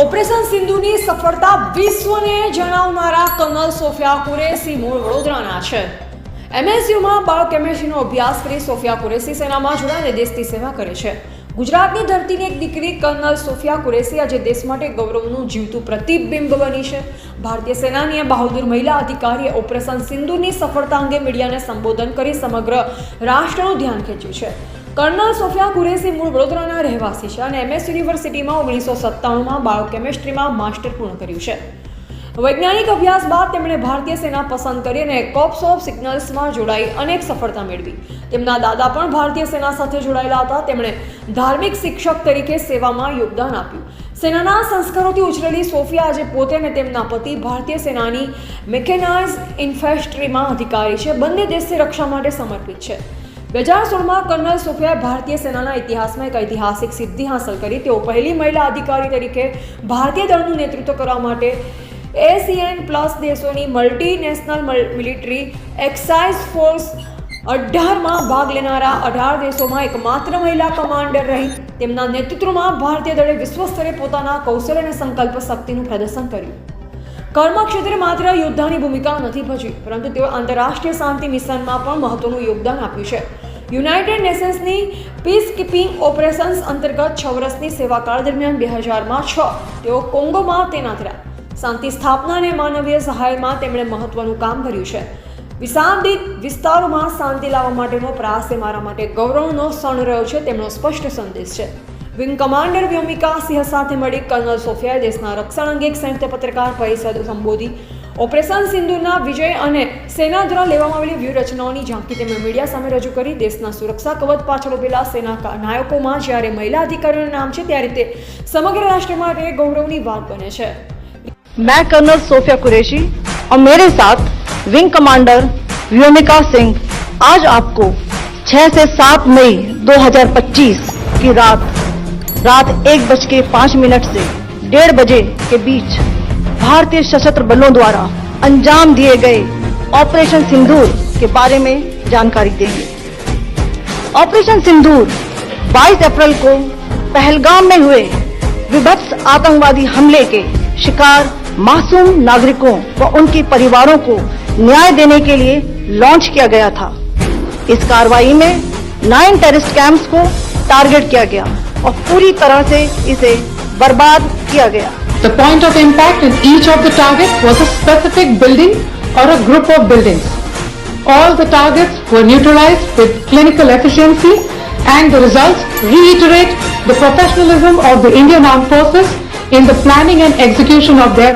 Operation સિંધુની સફળતા વિશ્વને જણાવનારા kernel Sofia Qureshi મૂળ વડોદરાના છે. એમએસયુમાં બાયોકેમિસ્ટ્રીનો અભ્યાસ કરી સોફિયા કુરેસી સેનામાં જોડાઈને દેશની સેવા કરે છે. ગુજરાતની ધરતીની એક દીકરી કર્નલ સોફિયા કુરેશી આજે દેશ માટે ગૌરવનું જીવતું પ્રતિબિંબ બની છે. ભારતીય સેનાની બહાદુર મહિલા અધિકારીએ ઓપરેશન સિંધુની સફળતા અંગે મીડિયાને સંબોધન કરી સમગ્ર રાષ્ટ્રનું ધ્યાન ખેંચ્યું છે. કર્નલ સોફિયા કુરેશી મૂળ વડોદરાના રહેવાસી છે અને એમએસ યુનિવર્સિટીમાં ઓગણીસો સત્તાણુંમાં બાયોકેમિસ્ટ્રીમાં માસ્ટર પૂર્ણ કર્યું છે. વૈજ્ઞાનિક અભ્યાસ બાદ તેમણે ભારતીય સેના પસંદ કરી અને કોપ્સ ઓફ સિગ્નલ્સમાં જોડાઈ અનેક સફળતા મેળવી. તેમના દાદા પણ ભારતીય સેના સાથે જોડાયેલા હતા. તેમણે ધાર્મિક શિક્ષક તરીકે સેવામાં યોગદાન આપ્યું. સેનાના સંસ્કારોથી ઉછરેલી સોફિયા આજે પોતે અને તેમના પતિ ભારતીય સેનાની મેકેનાઇઝ ઇન્ફેસ્ટ્રીમાં અધિકારી છે. બંને દેશની રક્ષા માટે સમર્પિત છે. બે હજાર સોળમાં કર્નલ સોફિયાએ ભારતીય સેનાના ઇતિહાસમાં એક ઐતિહાસિક સિદ્ધિ હાંસલ કરી. તેઓ પહેલી મહિલા અધિકારી તરીકે ભારતીય દળનું નેતૃત્વ કરવા માટે એસીએન પ્લસ દેશોની મલ્ટીનેશનલ મિલિટરી એક્સાઇઝ ફોર્સ અઢારમાં ભાગ લેનારા અઢાર દેશોમાં એકમાત્ર મહિલા કમાન્ડર રહી. તેમના નેતૃત્વમાં ભારતીય દળે વિશ્વ સ્તરે પોતાના કૌશલ્ય અને સંકલ્પ શક્તિનું પ્રદર્શન કર્યું. કર્મ ક્ષેત્રે માત્ર યોદ્ધાની ભૂમિકા નથી ભજવી, પરંતુ તેઓ આંતરરાષ્ટ્રીય શાંતિ મિશનમાં પણ મહત્વનું યોગદાન આપ્યું છે. યુનાઇટેડ નેશન્સની પીસ કીપિંગ ઓપરેશન્સ અંતર્ગત છ વર્ષની સેવાકાળ દરમિયાન બે હજારમાં છ તેઓ કોંગોમાં તૈનાત રહ્યા. શાંતિ સ્થાપના અને માનવીય સહાયમાં તેમણે મહત્વનું કામ કર્યું છે. વિસાંદિત વિસ્તારોમાં શાંતિ લાવવા માટેનો પ્રયાસ એ મારા માટે ગૌરવનો ક્ષણ રહ્યો છે, તેમનો સ્પષ્ટ સંદેશ છે. વિંગ કમાન્ડર વ્યોમિકા સિંહ સાથે મળી કર્નલ સોફિયાએ દેશના રક્ષણ અંગે એક સંયુક્ત પત્રકાર પરિષદ સંબોધી ઓપરેશન સિંધુના વિજય અને સેના દ્વારા લેવામાં આવેલી વ્યૂહરચનાઓની ઝાંખી તેમણે મીડિયા સામે રજૂ કરી દેશના સુરક્ષા કવચ પાછળ ઉભેલા સેના કા- નાયકોમાં જ્યારે મહિલા અધિકારીઓનું નામ છે ત્યારે તે સમગ્ર રાષ્ટ્ર માટે ગૌરવની વાત બને છે मैं कर्नल सोफिया कुरैशी और मेरे साथ विंग कमांडर व्योमिका सिंह आज आपको 6 से 7 मई 2025 की रात रात एक बज के पाँच मिनट से डेढ़ बजे के बीच भारतीय सशस्त्र बलों द्वारा अंजाम दिए गए ऑपरेशन सिंदूर के बारे में जानकारी देंगे। ऑपरेशन सिंदूर 22 अप्रैल को पहलगाम में हुए विभत्स आतंकवादी हमले के शिकार मासूम नागरिकों व उनके परिवारों को न्याय देने के लिए लॉन्च किया गया था। इस कार्रवाई में नाइन टेररिस्ट कैंप्स को टारगेट किया गया। और पूरी तरह से इसे बर्बाद किया गया The point of impact in each of the target was a specific building or a group of buildings. All the targets were neutralized with clinical efficiency and the results reiterate the professionalism of the Indian Armed Forces in the planning and execution of their